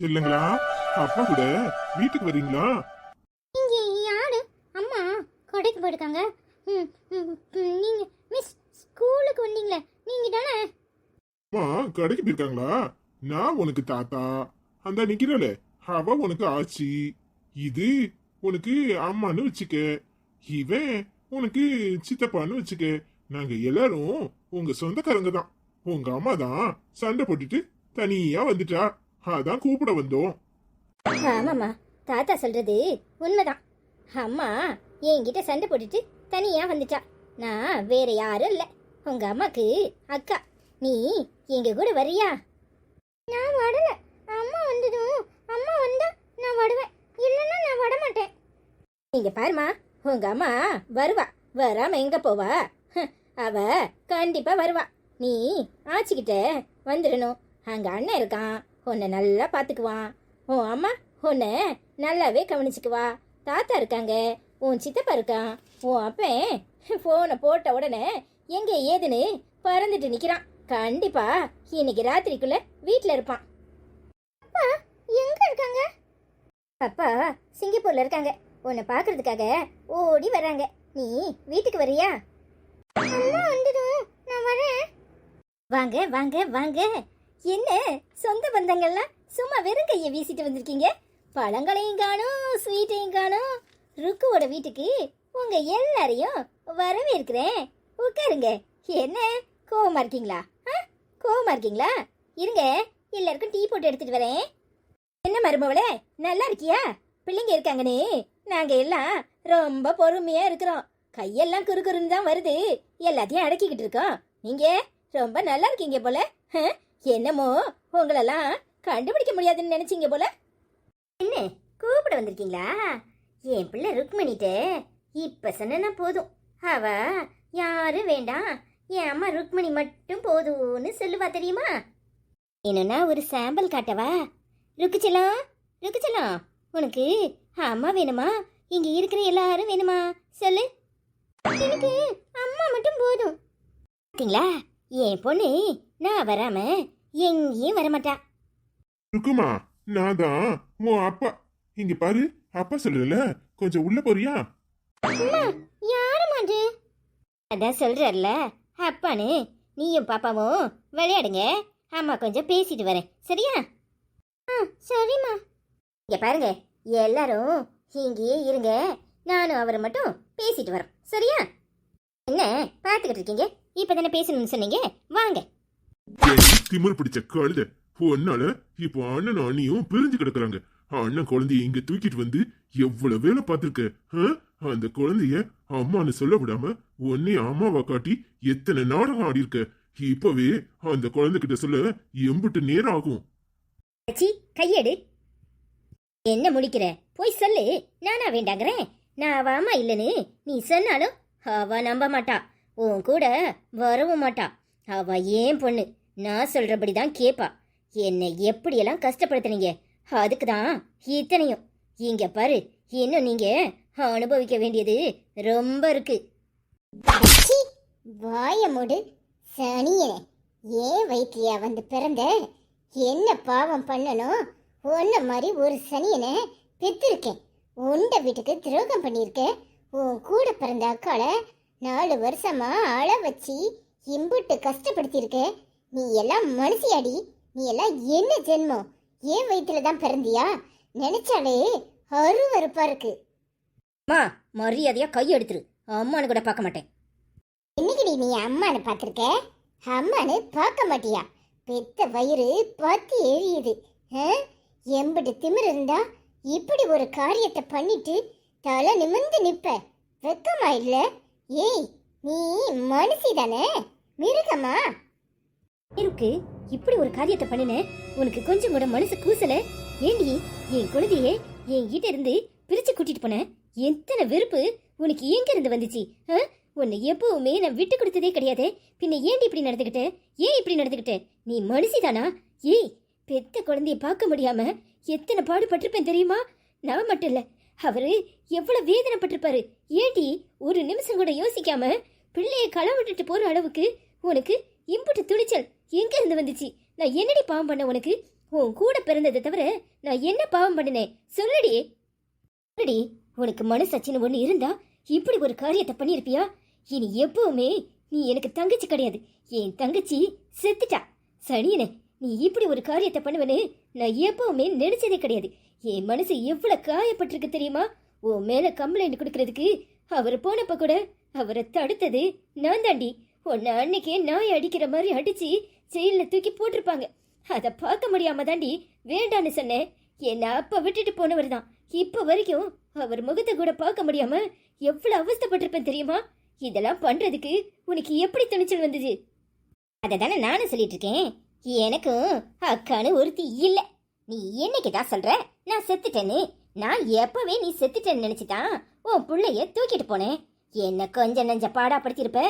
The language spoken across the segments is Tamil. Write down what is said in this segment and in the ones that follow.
இல்லைங்களா? அப்பா கூட வீட்டுக்கு வரீங்களா? இங்கே யாரு? அம்மா. கடைக்கு போயிருக்காங்க. நீங்க மிஸ் ஸ்கூலுக்கு வந்தீங்களே. நீங்க தானே? அம்மா கடைக்கு போயிருக்காங்களா? நான் உனக்கு தாத்தா. அந்த நிக்கிறல அவ உனக்கு ஆச்சி. இது உனக்கு அம்மான்னு வச்சுக்க. இவன் உனக்கு சித்தப்பான்னு வச்சுக்க. நாங்க எல்லாரும் உங்க சொந்தக்காரங்க தான். உங்க அம்மா தான் சண்டை போட்டுட்டு தனியா வந்துட்டா. அதான் கூப்பிட வந்தோம். ஆமாம்மா தாத்தா சொல்றது உண்மைதான். அம்மா என்கிட்ட சண்டை போட்டுட்டு தனியா வந்துட்டா. நான் வேற யாரும் இல்லை. உங்க அம்மாக்கு அக்கா. நீ எங்க கூட வரியா? நான் வரல அம்மா வந்ததும் அம்மா வந்தா நான் வருவேன் இல்லைன்னா நான் வர மாட்டேன் நீங்க பாருமா உங்க அம்மா வருவா. வராம எங்க போவா? அவ கண்டிப்பா வருவா. நீ ஆச்சிக்கிட்ட வந்துடணும். அங்க அண்ணன் இருக்கான். உன்னை நல்லா பார்த்துக்குவான் உன் அம்மா உன்னை நல்லாவே கவனிச்சுக்குவா. தாத்தா இருக்காங்க. உன் சித்தப்பா இருக்கான். உன் அப்பன் ஃபோனை போட்ட உடனே எங்கே ஏதுன்னு பறந்துட்டு நிற்கிறான் கண்டிப்பா இன்னைக்கு ராத்திரிக்குள்ள வீட்டில் இருப்பான். அப்பா எங்க இருக்காங்க? அப்பா சிங்கப்பூர்ல இருக்காங்க. உன்னை பார்க்கறதுக்காக ஓடி வராங்க நீ வீட்டுக்கு வரியா? அம்மா வந்ததும் நான் வரேன். வாங்க வாங்க வாங்க. என்ன? சொந்த பந்தங்கள்லாம் சும்மா வெறும் கையை வீசிட்டு வந்திருக்கீங்க? பழங்களையும் காணும் ஸ்வீட்டையும் காணும். ருக்குவோட வீட்டுக்கு உங்க எல்லாரையும் வரவேற்கிறேன். உட்காருங்க. என்ன? கோவமா இருக்கீங்களா? ஆ? கோவமா இருக்கீங்களா? இருங்க. எல்லாருக்கும் டீ போட்டு எடுத்துட்டு வரேன். என்ன மருமவளே? நல்லா இருக்கியா? பிள்ளைங்க இருக்காங்கனே. நாங்க எல்லாம் ரொம்ப பொறுமையா இருக்கிறோம். கையெல்லாம் குறுகுறுன்னு தான் வருது. எல்லாத்தையும் அடக்கிக்கிட்டு இருக்கோம். நீங்க ரொம்ப நல்லா இருக்கீங்க போல. ஆ? என்னமோ உங்களெல்லாம் கண்டுபிடிக்க முடியாதுன்னு நினைச்சீங்க போல. என்ன கூப்பிட வந்திருக்கீங்களா? என் பிள்ளை ருக்மணிட்ட இப்ப சொன்னா போதும். அவ யாரும் வேண்டாம் என் அம்மா ருக்மணி மட்டும் போதும்னு சொல்லுவா தெரியுமா? என்னன்னா ஒரு சாம்பிள் காட்டவா? ருக்குச்சலாம் ருக்குச்சலாம் உனக்கு அம்மா வேணுமா? இங்க இருக்கிற எல்லாரும் வேணுமா? சொல்லு. எனக்கு அம்மா மட்டும் போதும். பாத்தீங்களா? என் பொண்ணு நான் வராம எங்கேயும் வரமாட்டா. இருக்குமா நான் தான் உன் அப்பா. இங்க பாரு அப்பா சொல்றல கொஞ்சம் உள்ள போறியா? அம்மா யாரும் அது அதான் சொல்றாருல அப்பானு நீயும் பாப்பாவும் விளையாடுங்க. அம்மா கொஞ்சம் பேசிட்டு வரேன். சரியா? சரிம்மா. இங்க பாருங்க எல்லாரும் இங்கேயே இருங்க. நானும் அவரை மட்டும் பேசிட்டு வரோம். சரியா? என்ன பார்த்துக்கிட்டு இருக்கீங்க? இப்பதானே பேசணும்னு சொன்னீங்க? வாங்க. திமிர் பிடிச்ச கழுத. உன்னால இப்போ அண்ணன் அண்ணியும் பிரிஞ்சு கிடக்குறாங்க. அண்ணன் குழந்தைய இங்க தூக்கிட்டு வந்து எவ்வளவு வேலை பார்த்திருக்க? அந்த குழந்தைய அம்மான்னு சொல்ல விடாம உன்னை அம்மாவா காட்டி எத்தனை நாடகம் ஆடி இருக்க இப்பவே அந்த குழந்தைகிட்ட சொல்ல எம்புட்டு நேரம் ஆகும். சி கையெடு. என்ன முடிக்கிற? போய் சொல்லு. நானா வேண்டாங்கிறேன். நான் அவ அம்மா இல்லைன்னு நீ சொன்னாலும் அவ நம்ப மாட்டா. உன் கூட வரவும் மாட்டா. அவ ஏன் பொண்ணு? நான் சொல்றபடி தான் கேப்பா. என்னை எப்படியெல்லாம் கஷ்டப்படுத்துனீங்க? அதுக்கு தான் இத்தனையும். இங்க பாரு இன்னும் நீங்க அனுபவிக்க வேண்டியது ரொம்ப இருக்கு. வாய மூடு சனியனே. ஏன் வயிற்றுலையா வந்து பிறந்த? என்ன பாவம் பண்ணணும் உன்ன மாதிரி ஒரு சனியனை பெற்றிருக்கேன் உண்ட வீட்டுக்கு துரோகம் பண்ணியிருக்கேன் உன் கூட பிறந்த அக்காளை நாலு வருஷமா அழ வச்சு இம்புட்டு கஷ்டப்படுத்தியிருக்க. நீ எல்லாம் மனுஷியாடி. நீ எல்லாம் என்ன ஜென்மம்? ஏன் வயிற்றுல தான் பிறந்தியா? நினைச்சாலே அருவருப்பா இருக்கு. அம்மா மரியாதையா கை எடுத்துரு. அம்மானு கூட பார்க்க மாட்டேன். என்னைக்கு நீ அம்மானு பார்த்துருக்க? அம்மானு பார்க்க மாட்டியா? பெத்த வயிறு பத்தி எரியுது? எம்புட்டு திமிர் இருந்தா இப்படி ஒரு காரியத்தை பண்ணிட்டு தலை நிமிர்ந்து நிப்ப. வெக்கமா இல்ல? ஏய் நீ மனுஷி தானே? மிருகமா? இருக்கு இப்படி ஒரு காரியத்தை பண்ணின உனக்கு கொஞ்சம் கூட மனசு கூசல ஏண்டி என் குழந்தையே என் கிட்ட இருந்து பிரிச்சு கூட்டிட்டு போன? எத்தனை வெறுப்பு உனக்கு எங்க இருந்து வந்துச்சு? ஆ? உன்னை எப்பவுமே நான் விட்டு கொடுத்ததே கிடையாது. பின்ன ஏண்டி இப்படி நடந்துக்கிட்ட ஏன் இப்படி நடந்துக்கிட்ட நீ மனுஷிதானா? ஏய் பெத்த குழந்தைய பார்க்க முடியாம எத்தனை பாடுபட்டிருப்பேன் தெரியுமா? நான் மட்டும் இல்ல அவரு எவ்வளவு வேதனைப்பட்டிருப்பாரு. ஏண்டி ஒரு நிமிஷம் கூட யோசிக்காம பிள்ளையை களை விட்டுட்டு போற அளவுக்கு உனக்கு இம்புட்டு துணிச்சல் எங்கேருந்து வந்துச்சு? நான் என்னடி பாவம் பண்ண உனக்கு? உன் கூட பிறந்ததை தவிர நான் என்ன பாவம் பண்ணினேன்? சொல்லுடி. சொல்லடி உனக்கு மனசாட்சின்னு ஒன்று இருந்தா இப்படி ஒரு காரியத்தை பண்ணியிருப்பியா? இனி எப்பவுமே நீ எனக்கு தங்கச்சி கிடையாது. என் தங்கச்சி செத்துட்டா. சனியனே நீ இப்படி ஒரு காரியத்தை பண்ணுவேன்னு நான் எப்பவுமே நினைச்சதே கிடையாது. என் மனசு எவ்வளவு காயப்பட்டிருக்கு தெரியுமா? உன் மேல கம்ப்ளைண்ட் கொடுக்கறதுக்கு அவர் போனப்ப கூட அவரை தடுத்தது நான் தாண்டி உன்னை அன்னைக்கே நாய் அடிக்கிற மாதிரி அடிச்சு ஜெயிலில் தூக்கி போட்டிருப்பாங்க. அதை பார்க்க முடியாம தாண்டி வேண்டான்னு சொன்னேன். என்னை அப்போ விட்டுட்டு போனவர் தான். இப்போ வரைக்கும் அவர் முகத்தை கூட பார்க்க முடியாம எவ்வளோ அவஸ்தைப்பட்டிருப்பேன் தெரியுமா? இதெல்லாம் பண்றதுக்கு உனக்கு எப்படி துணிச்சல் வந்தது? அதை தானே நானும் சொல்லிட்டு இருக்கேன். எனக்கும் அக்கானு ஒருத்தி இல்லை. நீ என்னைக்கு தான் சொல்ற? நான் செத்துட்டேன்னு. நான் எப்பவே நீ செத்துட்டேன்னு நினைச்சுதான் உன் பிள்ளைய தூக்கிட்டு போனேன். என்ன கொஞ்சம் நெஞ்ச பாடாப்படுத்திருப்ப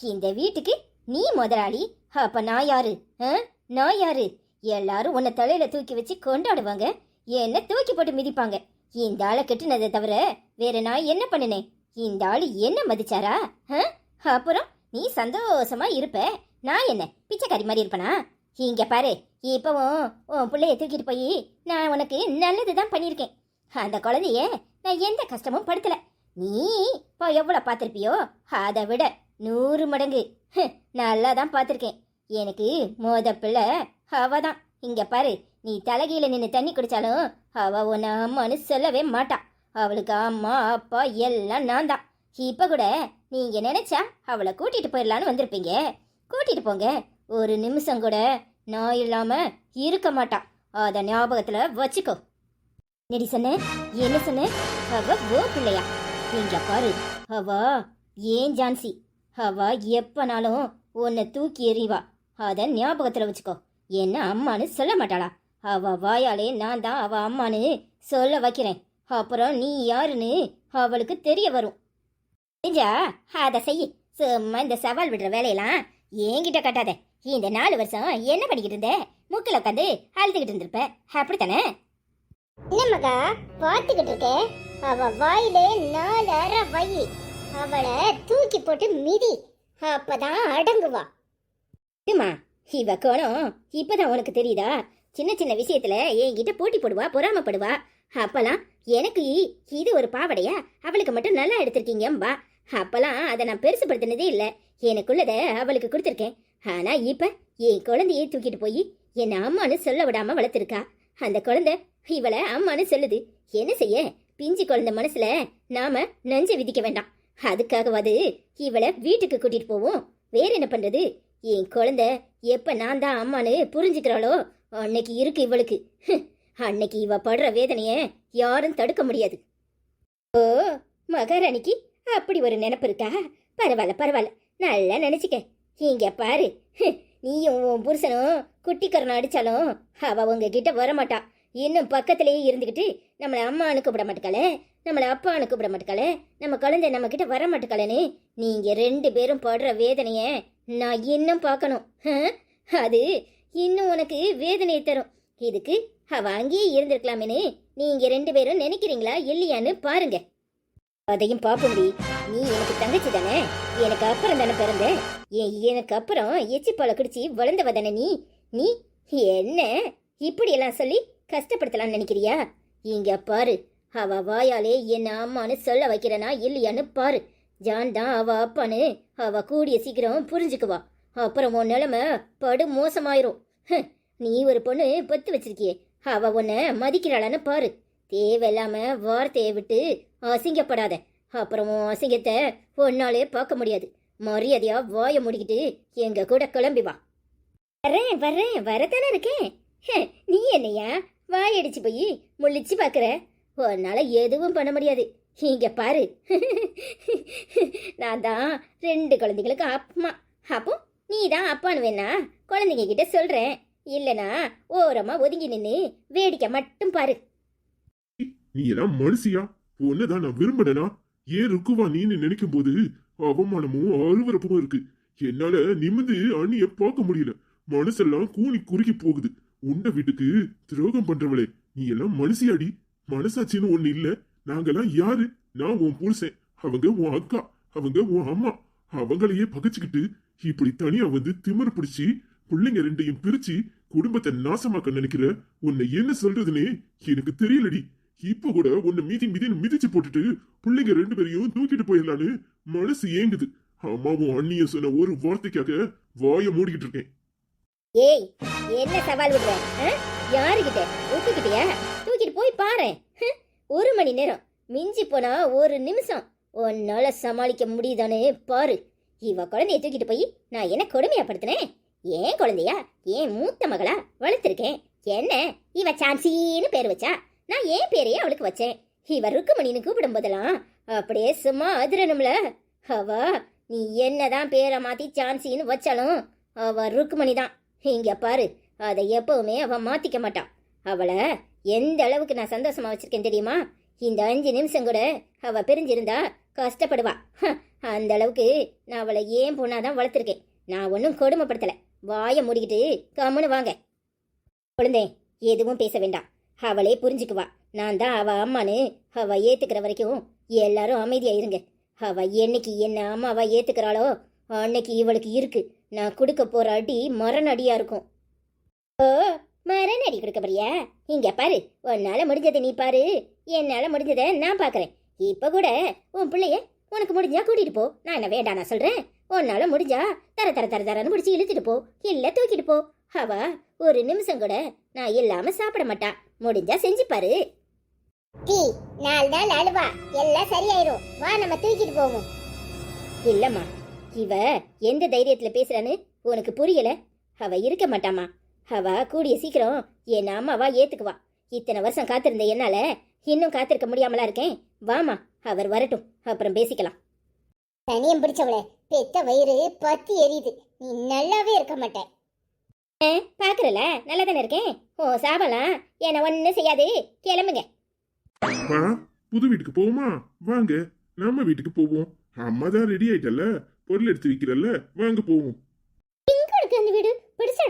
இந்த வீட்டுக்கு நீ முதலாளி. அப்ப நான் யாரு? நான் யாரு? எல்லாரும் உன்னை தலையில தூக்கி வச்சு கொண்டாடுவாங்க. என்ன தூக்கி போட்டு மிதிப்பாங்க. இந்த ஆளை கெட்டுனதை தவிர வேற நான் என்ன பண்ணினேன் இந்த ஆளு என்ன மதிச்சாரா? அப்புறம் நீ சந்தோஷமா இருப்ப. நான் என்ன பிச்சைக்காரி மாதிரி இருப்பனா? இங்க பாரு இப்பவும் உன் பிள்ளைய தூக்கிட்டு போய் நான் உனக்கு நல்லதுதான் பண்ணியிருக்கேன். அந்த குழந்தைய நான் எந்த கஷ்டமும் படுத்தல. நீ இப்போ எவ்வளவு பார்த்துருப்பியோ அதை விட நூறு மடங்கு. நல்லா தான் பார்த்துருக்கேன். எனக்கு மோத பிள்ளை அவ தான் இங்க பாரு நீ தலகையில நின்று தண்ணி குடிச்சாலும் அவ உன்னை அம்மான்னு சொல்லவே மாட்டா. அவளுக்கு அம்மா அப்பா எல்லாம் நான் தான் இப்ப கூட நீங்க நினைச்சா அவளை கூட்டிட்டு போயிடலான்னு வந்திருப்பீங்க. கூட்டிட்டு போங்க. ஒரு நிமிஷம் கூட நான் இல்லாம இருக்க மாட்டா. அத ஞாபகத்துல வச்சுக்கோ. நெடி சொன்ன? என்ன சொன்ன? அவ ஓ பிள்ளையா. நீங்க பாரு அவ ஏன் ஜான்சி? அவா எப்பனாலும் உன்னை தூக்கி எறிவா. அதை ஞாபகத்தில் வச்சுக்கோ. என்ன அம்மான்னு சொல்ல மாட்டாளா? அவ வாயாலே நான் தான் அவ அம்மான்னு சொல்ல வைக்கிறேன். அப்புறம் நீ யாருன்னு அவளுக்கு தெரிய வரும். செஞ்சா அதை செய் சும்மா இந்த சவால் விடுற வேலையெல்லாம் என்கிட்ட கட்டாத. இந்த நாலு வருஷம் என்ன பண்ணிக்கிட்டு இருந்த? முக்கில் உட்காந்து அழுதுகிட்டு இருந்திருப்ப. அப்படித்தானே? என்ன மகா பார்த்துக்கிட்டு இருக்க. அவ வாயிலே நாலு அரை வை. அவளை தூக்கி போட்டு மிதி. அப்பதான் அடங்குவா. இதுமா இவ கோணம் இப்பதான் உனக்கு தெரியுதா? சின்ன சின்ன விஷயத்துல என்கிட்ட போட்டி போடுவா பொறாமப்படுவா. அப்பலாம் எனக்கு இது ஒரு பாவடையா? அவளுக்கு மட்டும் நல்லா எடுத்திருக்கீங்கம்பா அப்பலாம் அதை நான் பெருசுப்படுத்தினதே இல்லை. எனக்குள்ளத அவளுக்கு கொடுத்துருக்கேன். ஆனா இப்ப என் குழந்தையே தூக்கிட்டு போய் என் அம்மானு சொல்ல விடாம வளர்த்துருக்கா. அந்த குழந்தை இவளை அம்மானு சொல்லுது. என்ன செய்ய? பிஞ்சு குழந்தை மனசுல நாம நஞ்ச விதிக்க வேண்டாம். அதுக்காகவாது இவளை வீட்டுக்கு கூட்டிட்டு போவோம். வேற என்ன பண்றது? என் குழந்தை எப்ப நான் தான் அம்மான்னு புரிஞ்சுக்கிறாளோ அன்னைக்கு இருக்கு இவளுக்கு. அன்னைக்கு இவ படுற வேதனைய யாரும் தடுக்க முடியாது. ஓ மகாராணிக்கு அப்படி ஒரு நினப்பு இருக்கா? பரவாயில்ல பரவாயில்ல. நல்லா நினைச்சுக்க. இங்க பாரு. நீயும் உன் புருஷனும் குட்டிக்கரனை அடிச்சாலும் அவ உங்ககிட்ட வரமாட்டா. இன்னும் பக்கத்திலேயே இருந்துக்கிட்டு நம்மளை அம்மானு கூப்பிட மாட்டுக்காளே. நம்மளை அப்பான்னு கூப்பிட மாட்டுக்காளே. நம்ம குழந்தை நம்ம கிட்ட வர மாட்டுக்காளேன்னு நீங்க ரெண்டு பேரும் படுற வேதனைய நான் இன்னும் பார்க்கணும். அது இன்னும் உனக்கு வேதனையை தரும். இதுக்கு அவ அங்கேயே இருந்திருக்கலாமேனு. நீங்க ரெண்டு பேரும் நினைக்கிறீங்களா இல்லையான்னு பாருங்க. அதையும் பாப்போம்டி நீ எனக்கு தங்கச்சி தானே? எனக்கு அப்புறம் தானே பிறந்த? எனக்கு அப்புறம் எச்சிப்பாலை குடிச்சு வளர்ந்தவ தானே நீ? நீ என்ன இப்படியெல்லாம் சொல்லி கஷ்டப்படுத்தலாம்னு நினைக்கிறியா? இங்க பாரு. அவ வாயாலே என்ன அம்மான்னு சொல்ல வைக்கிறனா இல்லையான்னு பாரு. ஜான் தான் அவ அப்பான்னு அவ கூடிய சீக்கிரம் புரிஞ்சுக்குவா. அப்புறம் உன் நிலைமை படு மோசமாயிரும். நீ ஒரு பொண்ணு பத்து வச்சிருக்கியே. அவ உன்னை மதிக்கிறாளான்னு பாரு. தேவையில்லாம வார்த்தையை விட்டு அசிங்கப்படாத. அப்புறம் உன் அசிங்கத்தை ஒன்னாலே பார்க்க முடியாது. மரியாதையா வாய முடிக்கிட்டு எங்க கூட கிளம்பி வா. வர்றேன் வர்றேன் வரதானே இருக்கேன். நீ என்னையா? வாயடிச்சு போய் முழிச்சு பார்க்குற? உன்னால எதுவும் பண்ண முடியாது. இங்க பாரு. நான் தான் ரெண்டு குழந்தைங்களுக்கு அப்பா அப்போ நீ தான் அப்பான்னு வேணா குழந்தைங்க கிட்ட சொல்றேன். இல்லனா ஓரமா ஒதுங்கி நின்னு வேடிக்கை மட்டும் பாரு. நீ எல்லாம் மனுஷியா? உன்னதான் நான் விரும்பினா ஏன் இருக்குவா நீன்னு நினைக்கும் போது அவமானமும் அருவரப்பும் இருக்கு. என்னால நிமிந்து அண்ணிய பார்க்க முடியல. மனசெல்லாம் கூனி குறுகி போகுது. உண்ட வீட்டுக்கு துரோகம் பண்றவளே. நீ எல்லாம் மனுஷியாடி. மனசாட்சின்னு ஒண்ணு இல்ல. நாங்கெல்லாம் யாரு? நான் உன் புருஷன். அவங்க உன் அக்கா. அவங்க உன் அம்மா. அவங்களையே பகைச்சுக்கிட்டு இப்படி தனியா வந்து திமிரு பிடிச்சி பிள்ளைங்க ரெண்டையும் பிரிச்சு குடும்பத்தை நாசமாக்க நினைக்கிற உன்னை என்ன சொல்றதுன்னே எனக்கு தெரியலடி. இப்ப கூட உன்னை மீதி மீதின்னு மிதிச்சு போட்டுட்டு பிள்ளைங்க ரெண்டு பேரையும் தூக்கிட்டு போயிடலான்னு மனசு ஏங்குது. அம்மாவும் அண்ணியும் சொன்ன ஒரு வார்த்தைக்காக வாயை மூடிக்கிட்டு இருக்கேன். ஏய் என்ன சவால் விடுற? யாருகிட்ட? ஒத்துக்கிட்டியா பாரு ஒரு மணி நேரம். மிஞ்சி போனா ஒரு நிமிஷம். உன்னால சமாளிக்க முடியுதானே பாரு. இவ குழந்தைய தூக்கிட்டு போய் நான் என்ன கொடுமையாப்படுத்தினேன் ஏன் குழந்தையா? ஏன் மூத்த மகளா? வளர்த்துருக்கேன். என்ன? இவ சான்சின்னு பேர் வச்சா? நான் ஏன் பேரையே அவளுக்கு வச்சேன்? இவ ருக்குமணின்னு கூப்பிடும் போதெல்லாம் அப்படியே சும்மா அதிரணும்ல. அவ நீ என்னதான் பேரை மாத்தி சான்சின்னு வச்சாலும் அவ ருக்குமணி தான் இங்க பாரு. அதை எப்பவுமே அவ மாத்திக்க மாட்டான் அவளை எந்த அளவுக்கு நான் சந்தோஷமா வச்சிருக்கேன் தெரியுமா? இந்த அஞ்சு நிமிஷம் கூட அவ பிரிஞ்சிருந்தா கஷ்டப்படுவா. அந்த அளவுக்கு நான் அவளை ஏன் பொண்ணாதான் வளர்த்துருக்கேன். நான் ஒன்றும் கொடுமைப்படுத்தல. வாயை மூடிக்கிட்டு கம்முன்னு வாங்க. குழந்தை எதுவும் பேச வேண்டாம். அவளே புரிஞ்சுக்குவா. நான் தான் அவ அம்மான்னு அவ ஏத்துக்கிற வரைக்கும் எல்லாரும் அமைதியா இருங்க. அவ என்னைக்கு என்ன அம்மாவா ஏத்துக்கிறாளோ அன்னைக்கு இவளுக்கு இருக்கு. நான் கொடுக்க போற அடி மரண அடியா இருக்கும். ஓ மரண அடி கொடுக்க போறியா இங்க பாரு உன்னால முடிஞ்சதை நீ பாரு. என்னால முடிஞ்சதை நான் பாக்குறேன். இப்ப கூட உன் பிள்ளைய உனக்கு முடிஞ்சா கூட்டிட்டு போ. நான் என்ன வேண்டாம் நான் சொல்றேன்? உன்னால முடிஞ்சா தர தர தர தரன்னு முடிச்சு இழுத்துட்டு போ. இல்ல தூக்கிட்டு போ. அவ ஒரு நிமிஷம் கூட நான் இல்லாம சாப்பிட மாட்டா. முடிஞ்சா செஞ்சு பாரு. டீ நாலு நாள் அழுவா. எல்லாம் சரியாயிரும். வா நம்ம தூக்கிட்டு போவோம். இல்லம்மா இவ எந்த தைரியத்துல பேசுறான்னு உனக்கு புரியல? அவ இருக்க மாட்டாமா அவ கூடிய சீக்கிரம் என் அம்மாவா ஏத்துக்குவா. இத்தனை வருஷம் காத்திருந்த என்னால இன்னும் காத்திருக்க முடியாமலா இருக்கேன். வாமா அவர் வரட்டும். அப்புறம் பேசிக்கலாம். தனியம் பிடிச்சவளே பெத்த வயிறு பத்தி எரியுது. நீ நல்லாவே இருக்க மாட்டேன் பாக்குறல? நல்லா தானே இருக்கேன்? ஓ சாபலாம். என்ன ஒன்னும் செய்யாது. கிளம்புங்க. புது வீட்டுக்கு போவோமா? வாங்க நம்ம வீட்டுக்கு போவோம். அம்மா தான் ரெடி ஆயிட்டல்ல. பொருள் எடுத்து வைக்கிறல்ல. வாங்க போவோம். இருக்கு அந்த வீடு? பெருசா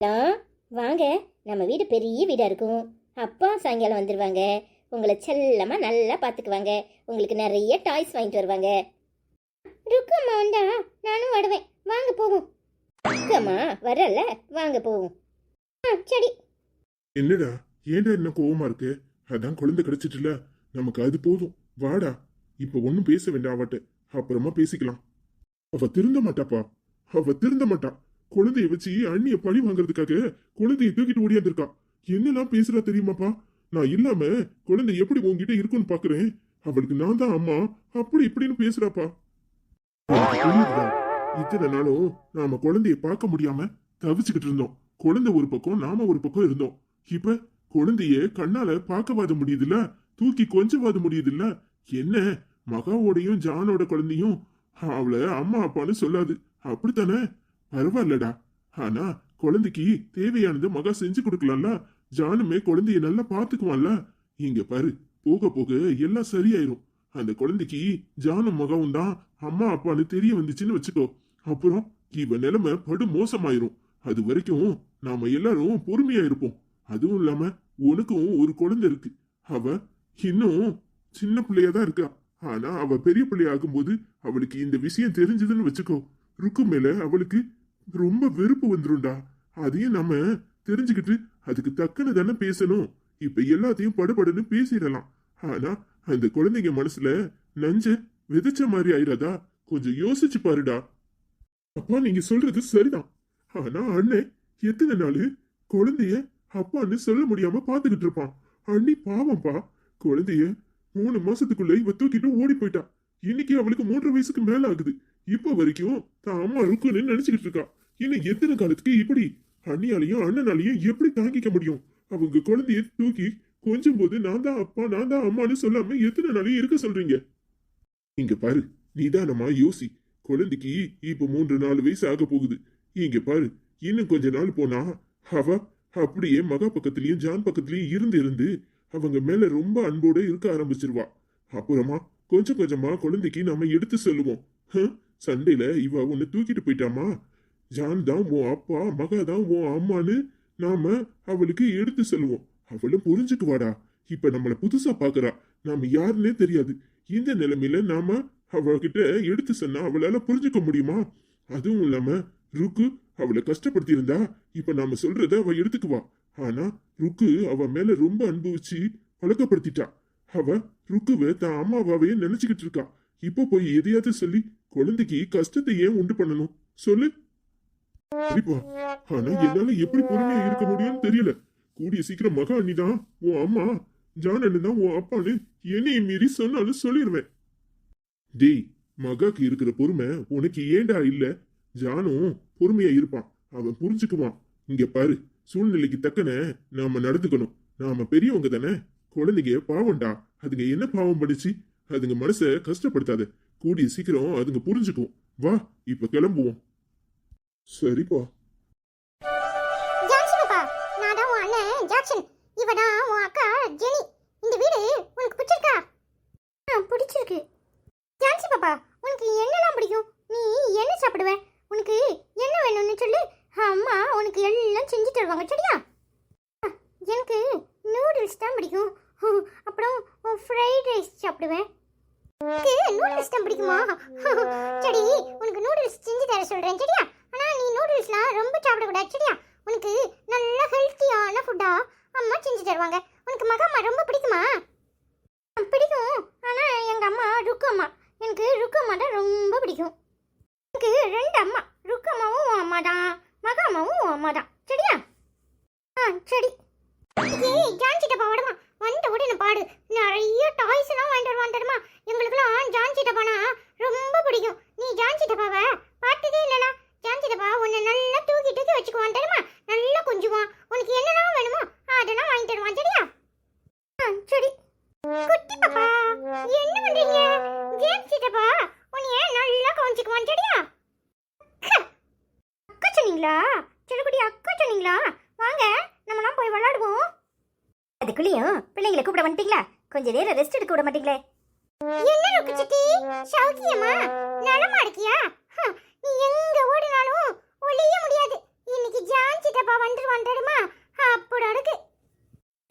இருக்குமா வாங்க நம்ம வீடு பெரிய வீடாக இருக்கும். அப்பா சாயங்காலம் வந்துடுவாங்க உங்களை செல்லமாக நல்லா பார்த்துக்குவாங்க உங்களுக்கு நிறைய டாய்ஸ் வாங்கிட்டு வருவாங்க. ருக்கம்மா வந்தா நானும் வருவேன். வாங்க போவோம். ருக்கம்மா வரல வாங்க போவோம். ஆ சரி என்னடா? ஏன்டா என்ன கோவமா இருக்கு? அதான் குழந்தை கிடைச்சிட்டுல. நமக்கு அது போதும். வாடா. இப்ப ஒன்றும் பேச வேண்டாம் அவட்ட. அப்புறமா பேசிக்கலாம். அவ திருந்த மாட்டாப்பா. அவ திருந்த மாட்டா. குழந்தைய வச்சு அண்ணிய பழி வாங்குறதுக்காக குழந்தைய தூக்கிட்டு ஓடியாந்துருக்கா என்னெல்லாம் பேசுறா தெரியுமாப்பா? நான் இல்லாம குழந்தை எப்படி உங்ககிட்ட இருக்குன்னு பாக்குறேன்? அவளுக்கு நான் தான் அம்மா. அப்படி இப்படின்னு பேசுறாப்பா. இத்தனை நாளும் நாம குழந்தைய பார்க்க முடியாம தவிச்சுக்கிட்டு இருந்தோம். குழந்தை ஒரு பக்கம் நாம ஒரு பக்கம் இருந்தோம். இப்ப குழந்தைய கண்ணால பார்க்கவாத முடியுதுல்ல? தூக்கி கொஞ்சவாத முடியுதுல்ல? என்ன? மகாவோடையும் ஜானோட குழந்தையும் அவளை அம்மா அப்பான்னு சொல்லாது. அப்படித்தானே? பரவாயில்லடா. ஆனா குழந்தைக்கு தேவையானது மகா செஞ்சு கொடுக்கலாம்ல. ஜானுமே குழந்தைய நல்லா பாத்துக்குவான்ல இங்க பாரு போக போக எல்லாம் சரியாயிரும். அந்த குழந்தைக்கு ஜானும் மகவும் தான் அம்மா அப்பான்னு தெரிய வந்துச்சுன்னு வச்சுக்கோ. அப்புறம் இவ நிலைமை படு மோசமாயிரும். அது வரைக்கும் நாம எல்லாரும் பொறுமையா இருப்போம் அதுவும் இல்லாம உனக்கும் ஒரு குழந்தை இருக்கு. அவ இன்னும் சின்ன பிள்ளையா தான் இருக்கா. ஆனா அவ பெரிய பிள்ளையாகும் ஆகும்போது அவளுக்கு இந்த விஷயம் தெரிஞ்சதுன்னு வச்சுக்கோ. ருக்கு மேல அவளுக்கு ரொம்ப வெறுப்பு வந்துரும்டா. அதையும் நம்ம தெரிஞ்சுக்கிட்டு அதுக்கு தக்கன தானே பேசணும். இப்ப எல்லாத்தையும் படுபடுன்னு பேசிடலாம். ஆனா அந்த குழந்தைங்க மனசுல நஞ்ச விதைச்ச மாதிரி ஆயிராதா? கொஞ்சம் யோசிச்சு பாருடா. அப்பா நீங்க சொல்றது சரிதான். ஆனா அண்ணன் எத்தனை நாள் குழந்தைய அப்பான்னு சொல்ல முடியாம பாத்துக்கிட்டு இருப்பான். அண்ணி பாவம்பா. குழந்தைய மூணு மாசத்துக்குள்ள இவ தூக்கிட்டு ஓடி போயிட்டா. இன்னைக்கு அவளுக்கு மூன்றரை வயசுக்கு மேல ஆகுது. இப்ப வரைக்கும் தான் அம்மா இருக்குன்னு நினைச்சுக்கிட்டு இருக்கா. இன்னும் எத்தனை காலத்துக்கு இப்படி அண்ணியாலையும் அண்ணனாலையும் எப்படி தாங்கிக்க முடியும்? அவங்க குழந்தைய தூக்கி கொஞ்சம் போது நான் தான் அப்பா நான் தான் அம்மான்னு சொல்லாம எத்தனை நாளையும் இருக்க சொல்றீங்க? இங்க பாரு நிதானமா யோசி. குழந்தைக்கு இப்ப மூன்று நாலு வயசு ஆக போகுது. இங்க பாரு இன்னும் கொஞ்ச நாள் போனா அவ அப்படியே மகா பக்கத்துலயும் ஜான் பக்கத்துலயும் இருந்து இருந்து அவங்க மேல ரொம்ப அன்போட இருக்க ஆரம்பிச்சிருவா. அப்புறமா கொஞ்சம் கொஞ்சமா குழந்தைக்கு நாம எடுத்து சொல்லுவோம். சண்டையில இவ உன்னை தூக்கிட்டு போயிட்டாமா ஜான் தான் உன் அப்பா மகா தான் உன் அம்மான்னு நாம அவளுக்கு எடுத்து செல்வோம் அவளும் புரிஞ்சுக்குவாடா. இப்ப நம்மள புதுசா பாக்குறா. நாம யாருன்னே தெரியாது. இந்த நிலைமையில நாம அவகிட்ட எடுத்து சொன்னா அவளால புரிஞ்சுக்க முடியுமா? அதுவும் இல்லாம ருக்கு அவளை கஷ்டப்படுத்தி இருந்தா இப்ப நாம சொல்றத அவ எடுத்துக்குவா. ஆனா ருக்கு அவ மேல ரொம்ப அனுபவிச்சு பழக்கப்படுத்திட்டா. அவ ருக்குவ தான் அம்மாவாவே நினைச்சுக்கிட்டு இருக்கா. இப்ப போய் எதையாவது சொல்லி குழந்தைக்கு கஷ்டத்தை ஏன் உண்டு பண்ணணும்? சொல்லு. சரிப்பா ஆனா என்னால எப்படி பொறுமையா இருக்க முடியும்னு தெரியல. கூடிய சீக்கிரம் மகா அண்ணிதான். உன் அம்மா. ஜான் தான் உன் அப்பான்னு என்னையும் மீறி சொன்னாலும் சொல்லிடுவேன் டேய் மகாக்கு இருக்கிற பொறுமை உனக்கு ஏண்டா இல்ல? ஜானும் பொறுமையா இருப்பான். அவன் புரிஞ்சுக்குவான். இங்க பாரு சூழ்நிலைக்கு தக்கன நாம நடந்துக்கணும். நாம பெரியவங்க தானே. குழந்தைங்க பாவம்டா. அதுங்க என்ன பாவம் படிச்சு அதுங்க மனச கஷ்டப்படுத்தாது. கூடிய சீக்கிரம் அதுங்க புரிஞ்சுக்கும். வா இப்ப கிளம்புவோம். சரிப்பா. ஜான்சி பாப்பா நான் தான் உன் அண்ணன் ஜாக்சன். இவ தான் உன் அக்கா ஜெனி. இந்த வீடு உனக்கு பிடிச்சிருக்கா? ஆ பிடிச்சிருக்கு. ஜான்சி பாப்பா உனக்கு என்னெல்லாம் பிடிக்கும்? நீ என்ன சாப்பிடுவ? உனக்கு என்ன வேணும்னு சொல்லு. அம்மா உனக்கு எல்லாம் செஞ்சு தருவாங்க சரியா? ஆ, எனக்கு நூடுல்ஸ் தான் பிடிக்கும். ஹம், அப்புறம் ஃப்ரைட் ரைஸ் சாப்பிடுவேன். உனக்கு நூடுல்ஸ் தான் பிடிக்குமா? சரி உனக்கு நூடுல்ஸ் செஞ்சு தர சொல்கிறேன் சரியா ஆனால் நீ நூடுல்ஸ்லாம் ரொம்ப சாப்பிடக்கூடாது சரியா உனக்கு நல்ல ஹெல்த்தியான ஃபுட்டா அம்மா செஞ்சு தருவாங்க. உனக்கு மகம்மா ரொம்ப பிடிக்குமா? பிடிக்கும். ஆனால் எங்கள் அம்மா ருக்கு அம்மா. எனக்கு ருக்கு அம்மா தான் ரொம்ப பிடிக்கும். எனக்கு ரெண்டு அம்மா. ருக்கு அம்மாவும் உன் அம்மா தான். மகா அம்மாவும் உன் அம்மா தான். சரியா ஆ சரி ஜான்சிட்ட ஜான்சி வந்த உடனே பாடு. நிறைய டாய்ஸ் எல்லாம் வாங்கிட்டு வருவான் தெரியுமா? எங்களுக்குலாம் ஜான்சி போனா ரொம்ப பிடிக்கும். நீ ஜான்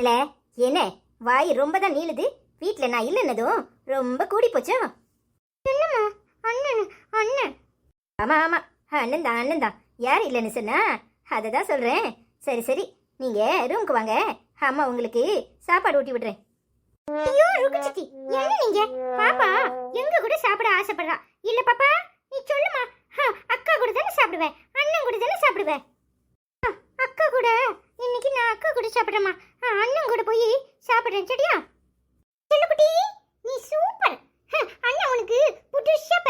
இல்ல என்ன? வாய் ரொம்ப தான் நீளுது. வீட்ல நான் இல்லைன்னதும் ரொம்ப கூடி போச்சோ என்னம்மா? அண்ணன் அண்ணன். ஆமா ஆமா. அண்ணன் தான் அண்ணன் தான். யார் இல்லைன்னு சொன்னா அதை தான் சொல்றேன். சரி சரி. நீங்க ரூமுக்கு வாங்க. அம்மா உங்களுக்கு சாப்பாடு ஊட்டி விடுறேன். ஐயோ ருக்கு சித்தி. என்ன நீங்க? பாப்பா எங்க கூட சாப்பிட ஆசைப்படுறா? இல்ல பாப்பா நீ சொல்லுமா. அக்கா கூட தானே சாப்பிடுவேன். அண்ணன் கூட தானே சாப்பிடுவேன். அக்கா கூட. இன்னைக்கு நான் அக்கா கூட சாப்பிடுறேம்மா. அண்ணன் கூட போய் சாப்பிடுறேன் சரியா? செல்லுக்குட்டி நீ சூப்பர் அண்ணன் உனக்கு புதுசாக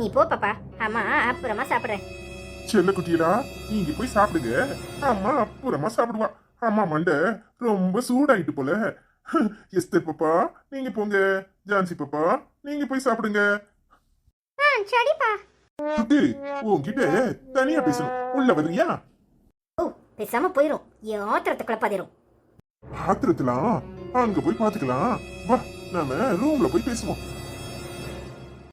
நீ போ பாப்பா. அம்மா அப்புறமா சாப்பிடுறேன். செல்லக்குட்டியலா நீங்க போய் சாப்பிடுங்க. அம்மா அப்புறமா சாப்பிடுவா. அம்மா மண்டை ரொம்ப சூடாயிட்டு போல. எஸ்தர் பாப்பா நீங்க போங்க. ஜான்சி பாப்பா நீங்க போய் சாப்பிடுங்க. சரிப்பா. குட்டி உன்கிட்ட தனியா பேசணும். உள்ள வர்றியா? ஓ பேசாம போயிரும். என் ஆத்திரத்தை குழப்பாதிரும். ஆத்திரத்துலாம் அங்க போய் பாத்துக்கலாம். வா நாம ரூம்ல போய் பேசுவோம்.